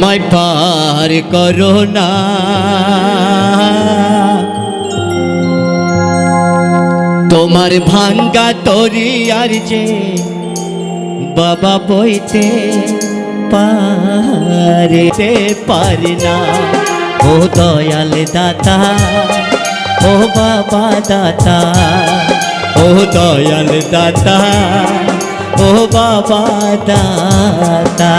আমায় পার করো না। তোমার ভাঙ্গা তরি আর যে বাবা বইতে পারে পারি না। ও দয়াল দাতা, ও বাবা দাতা, ও দয়াল দাতা, ও বাবা দাতা।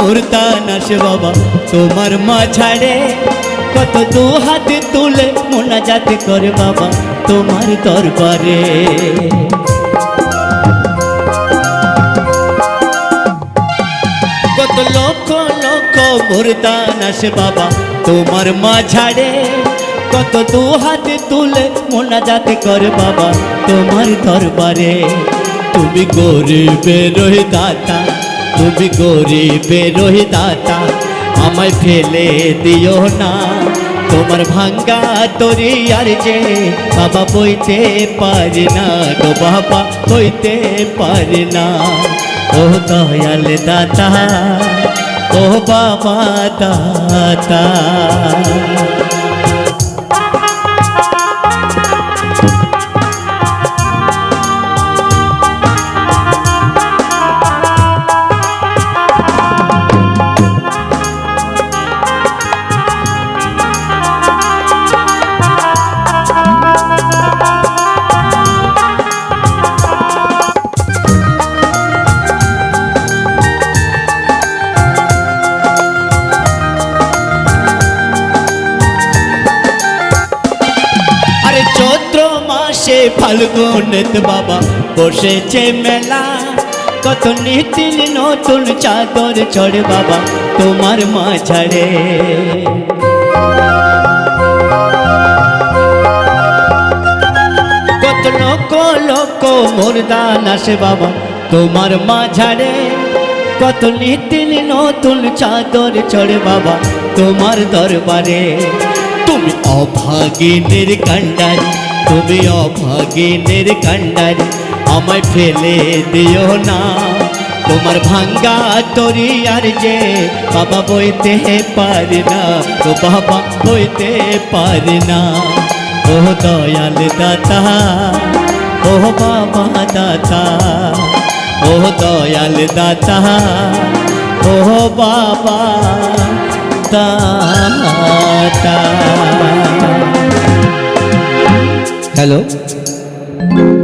মুর্দা নাশ বাবা তোমার মাঝারে কত দু হাতে তুলে মোনাজাত করে বাবা তোমার দরবারে কত লক্ষ লক্ষ মুর্দা নাশ বাবা তোমার মাঝারে কত দু হাতে তুলে মোনাজাত করে বাবা তোমার দরবারে তুমি গরিবের দাতা তুমি গরিবের দাতা, আমায় ফেলে দিও না। তোমার ভাঙ্গা তরি আর যে বাবা বইতে পারি না গো বাবা, বইতে পারি না। ও দয়াল দাতা ও বাবা দাতা। ফাল্গুনেত বাবা বসেছে মেলা। কত নিতিন নতুন চাদর চড়ে বাবা তোমার মাঝারে। কত লোক লোক মোরদান আসে বাবা তোমার মাঝারে। কত নিতিন নতুন চাদর চড়ে বাবা তোমার দরবারে। তুমি অভাগিনের কান্ডারি তুমি অভাগিনের কান্ডারি আমায় ফেলে দিও না। তোমার ভাঙ্গা তরি আর যে বাবা বইতে পারি না তো বাবা বইতে পারি না। ও দয়াল দাতা, ও বাবা দাতা, ও দয়াল দাতা, ও বাবা দাতা। Hello.